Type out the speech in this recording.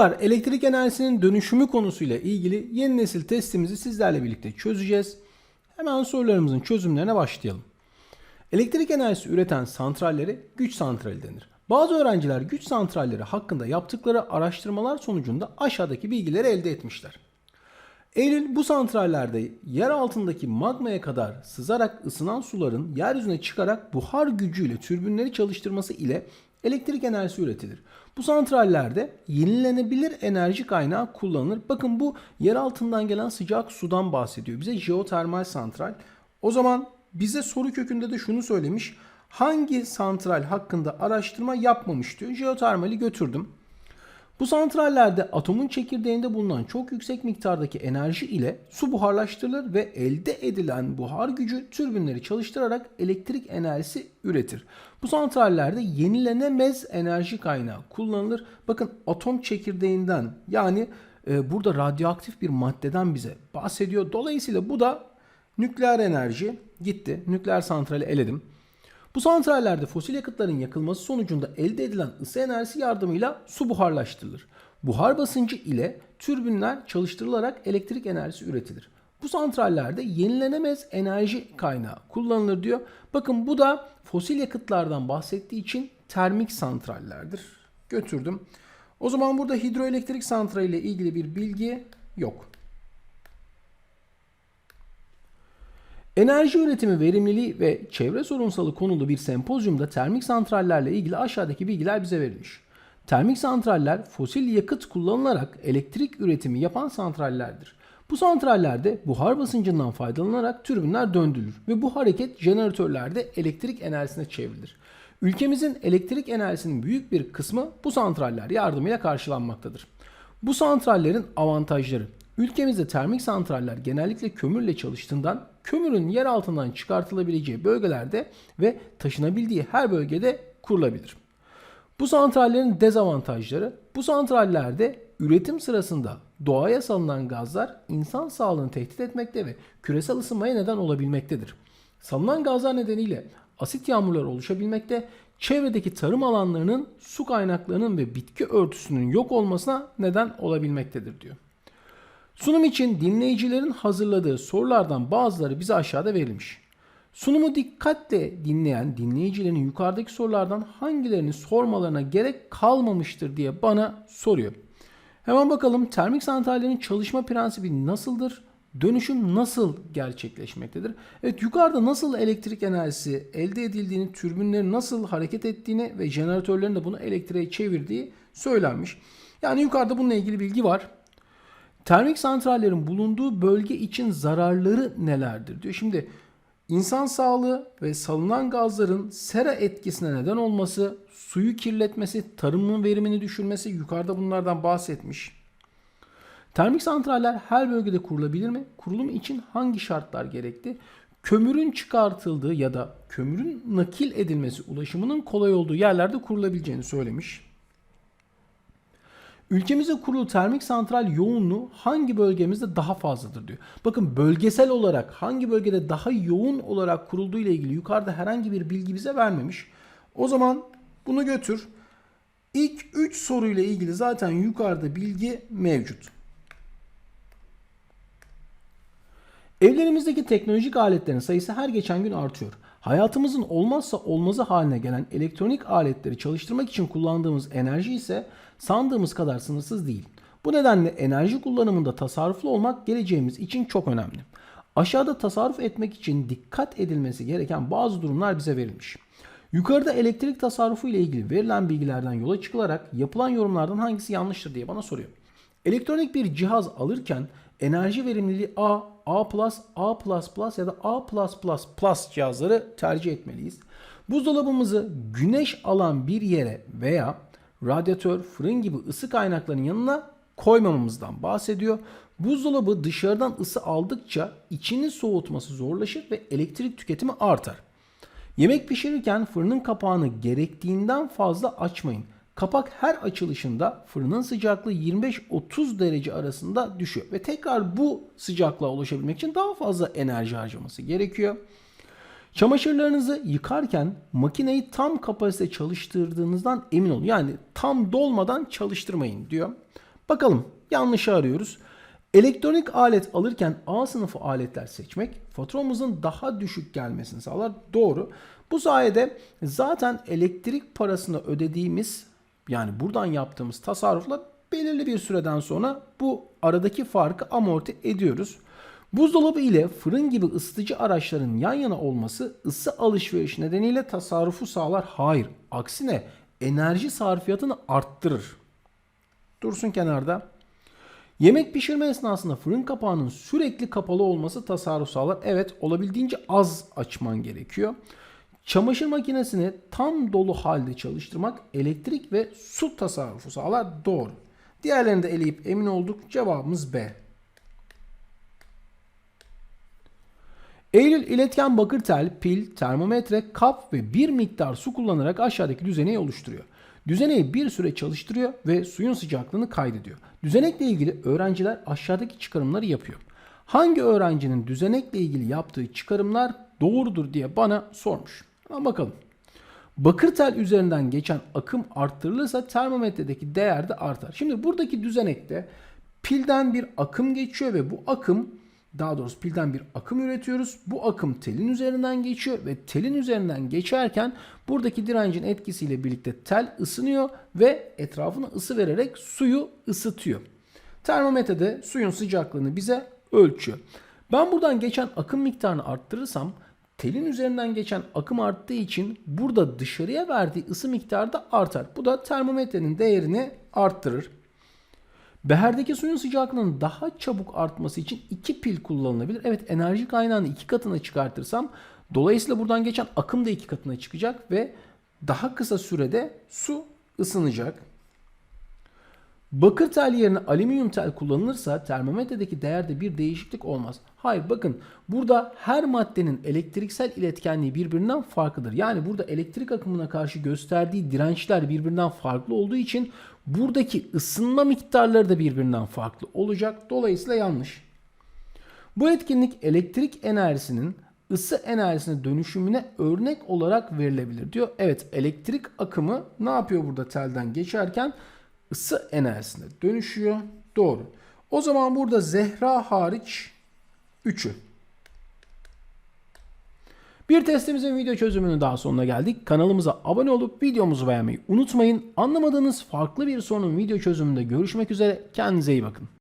Merhabalar, elektrik enerjisinin dönüşümü konusuyla ilgili yeni nesil testimizi sizlerle birlikte çözeceğiz. Hemen sorularımızın çözümlerine başlayalım. Elektrik enerjisi üreten santralleri güç santrali denir. Bazı öğrenciler güç santralleri hakkında yaptıkları araştırmalar sonucunda aşağıdaki bilgileri elde etmişler. Eylül bu santrallerde yer altındaki magmaya kadar sızarak ısınan suların yeryüzüne çıkarak buhar gücüyle türbinleri çalıştırması ile elektrik enerjisi üretilir. Bu santrallerde yenilenebilir enerji kaynağı kullanılır. Bakın bu yer altından gelen sıcak sudan bahsediyor. Bize jeotermal santral. O zaman bize soru kökünde de şunu söylemiş. Hangi santral hakkında araştırma yapmamış diyor. Jeotermali götürdüm. Bu santrallerde atomun çekirdeğinde bulunan çok yüksek miktardaki enerji ile su buharlaştırılır ve elde edilen buhar gücü türbinleri çalıştırarak elektrik enerjisi üretir. Bu santrallerde yenilenemez enerji kaynağı kullanılır. Bakın atom çekirdeğinden yani e, burada radyoaktif bir maddeden bize bahsediyor. Dolayısıyla bu da nükleer enerji gitti. Nükleer santrali eledim. Bu santrallerde fosil yakıtların yakılması sonucunda elde edilen ısı enerjisi yardımıyla su buharlaştırılır. Buhar basıncı ile türbinler çalıştırılarak elektrik enerjisi üretilir. Bu santrallerde yenilenemez enerji kaynağı kullanılır diyor. Bakın bu da fosil yakıtlardan bahsettiği için termik santrallerdir. Götürdüm. O zaman burada hidroelektrik santrali ile ilgili bir bilgi yok. Enerji üretimi verimliliği ve çevre sorunsalı konulu bir sempozyumda termik santrallerle ilgili aşağıdaki bilgiler bize verilmiş. Termik santraller fosil yakıt kullanılarak elektrik üretimi yapan santrallerdir. Bu santrallerde buhar basıncından faydalanarak türbinler döndürülür ve bu hareket jeneratörlerde elektrik enerjisine çevrilir. Ülkemizin elektrik enerjisinin büyük bir kısmı bu santraller yardımıyla karşılanmaktadır. Bu santrallerin avantajları Ülkemizde termik santraller genellikle kömürle çalıştığından kömürün yer altından çıkartılabileceği bölgelerde ve taşınabildiği her bölgede kurulabilir. Bu santrallerin dezavantajları bu santrallerde üretim sırasında doğaya salınan gazlar insan sağlığını tehdit etmekte ve küresel ısınmaya neden olabilmektedir. Salınan gazlar nedeniyle asit yağmurları oluşabilmekte, çevredeki tarım alanlarının, su kaynaklarının ve bitki örtüsünün yok olmasına neden olabilmektedir diyor. Sunum için dinleyicilerin hazırladığı sorulardan bazıları bize aşağıda verilmiş. Sunumu dikkatle dinleyen dinleyicilerin yukarıdaki sorulardan hangilerini sormalarına gerek kalmamıştır diye bana soruyor. Hemen bakalım termik santrallerin çalışma prensibi nasıldır? Dönüşüm nasıl gerçekleşmektedir? Evet yukarıda nasıl elektrik enerjisi elde edildiğini, türbinlerin nasıl hareket ettiğini ve jeneratörlerin de bunu elektriğe çevirdiği söylenmiş. Yani yukarıda bununla ilgili bilgi var. Termik santrallerin bulunduğu bölge için zararları nelerdir diyor. Şimdi insan sağlığı ve salınan gazların sera etkisine neden olması, suyu kirletmesi, tarımın verimini düşürmesi yukarıda bunlardan bahsetmiş. Termik santraller her bölgede kurulabilir mi? Kurulum için hangi şartlar gerekli? Kömürün çıkartıldığı ya da kömürün nakil edilmesi ulaşımının kolay olduğu yerlerde kurulabileceğini söylemiş. Ülkemizde kurulu termik santral yoğunluğu hangi bölgemizde daha fazladır diyor. Bakın bölgesel olarak hangi bölgede daha yoğun olarak kurulduğu ile ilgili yukarıda herhangi bir bilgi bize vermemiş. O zaman bunu götür. İlk 3 soruyla ilgili zaten yukarıda bilgi mevcut. Evlerimizdeki teknolojik aletlerin sayısı her geçen gün artıyor. Hayatımızın olmazsa olmazı haline gelen elektronik aletleri çalıştırmak için kullandığımız enerji ise sandığımız kadar sınırsız değil. Bu nedenle enerji kullanımında tasarruflu olmak geleceğimiz için çok önemli. Aşağıda tasarruf etmek için dikkat edilmesi gereken bazı durumlar bize verilmiş. Yukarıda elektrik tasarrufu ile ilgili verilen bilgilerden yola çıkılarak yapılan yorumlardan hangisi yanlıştır diye bana soruyor. Elektronik bir cihaz alırken enerji verimliliği A, A+, A++ ya da A+++ cihazları tercih etmeliyiz. Buzdolabımızı güneş alan bir yere veya radyatör, fırın gibi ısı kaynaklarının yanına koymamamızdan bahsediyor. Buzdolabı dışarıdan ısı aldıkça içini soğutması zorlaşır ve elektrik tüketimi artar. Yemek pişirirken fırının kapağını gerektiğinden fazla açmayın. Kapak her açılışında fırının sıcaklığı 25-30 derece arasında düşüyor. Ve tekrar bu sıcaklığa ulaşabilmek için daha fazla enerji harcaması gerekiyor. Çamaşırlarınızı yıkarken makineyi tam kapasite çalıştırdığınızdan emin olun. Yani tam dolmadan çalıştırmayın diyor. Bakalım yanlışı arıyoruz. Elektronik alet alırken A sınıfı aletler seçmek faturamızın daha düşük gelmesini sağlar. Doğru. Bu sayede zaten elektrik parasını ödediğimiz yani buradan yaptığımız tasarrufla belirli bir süreden sonra bu aradaki farkı amorti ediyoruz. Buzdolabı ile fırın gibi ısıtıcı araçların yan yana olması ısı alışverişi nedeniyle tasarrufu sağlar. Hayır, aksine enerji sarfiyatını arttırır. Dursun kenarda. Yemek pişirme esnasında fırın kapağının sürekli kapalı olması tasarruf sağlar. Evet, olabildiğince az açman gerekiyor. Çamaşır makinesini tam dolu halde çalıştırmak elektrik ve su tasarrufu sağlar. Doğru. Diğerlerini de eleyip emin olduk. Cevabımız B. Eylül iletken bakır tel, pil, termometre, kap ve bir miktar su kullanarak aşağıdaki düzeneyi oluşturuyor. Düzeneyi bir süre çalıştırıyor ve suyun sıcaklığını kaydediyor. Düzenekle ilgili öğrenciler aşağıdaki çıkarımları yapıyor. Hangi öğrencinin düzenekle ilgili yaptığı çıkarımlar doğrudur diye bana sormuş. Ama bakalım. Bakır tel üzerinden geçen akım arttırılırsa termometredeki değer de artar. Şimdi buradaki düzenekte pilden bir akım geçiyor ve bu akım daha doğrusu pilden bir akım üretiyoruz. Bu akım telin üzerinden geçiyor ve telin üzerinden geçerken buradaki direncin etkisiyle birlikte tel ısınıyor ve etrafına ısı vererek suyu ısıtıyor. Termometrede suyun sıcaklığını bize ölçüyor. Ben buradan geçen akım miktarını arttırırsam telin üzerinden geçen akım arttığı için burada dışarıya verdiği ısı miktarı da artar. Bu da termometrenin değerini arttırır. Beherdeki suyun sıcaklığının daha çabuk artması için iki pil kullanılabilir. Evet enerji kaynağını iki katına çıkartırsam dolayısıyla buradan geçen akım da iki katına çıkacak ve daha kısa sürede su ısınacak. Bakır tel yerine alüminyum tel kullanılırsa termometredeki değerde bir değişiklik olmaz. Hayır bakın burada her maddenin elektriksel iletkenliği birbirinden farklıdır. Yani burada elektrik akımına karşı gösterdiği dirençler birbirinden farklı olduğu için buradaki ısınma miktarları da birbirinden farklı olacak. Dolayısıyla yanlış. Bu etkinlik elektrik enerjisinin ısı enerjisine dönüşümüne örnek olarak verilebilir diyor. Evet elektrik akımı ne yapıyor burada telden geçerken? Isı enerjisine dönüşüyor. Doğru. O zaman burada Zehra hariç 3'ü. Bir testimizin video çözümünün daha sonuna geldik. Kanalımıza abone olup videomuzu beğenmeyi unutmayın. Anlamadığınız farklı bir sorunun video çözümünde görüşmek üzere. Kendinize iyi bakın.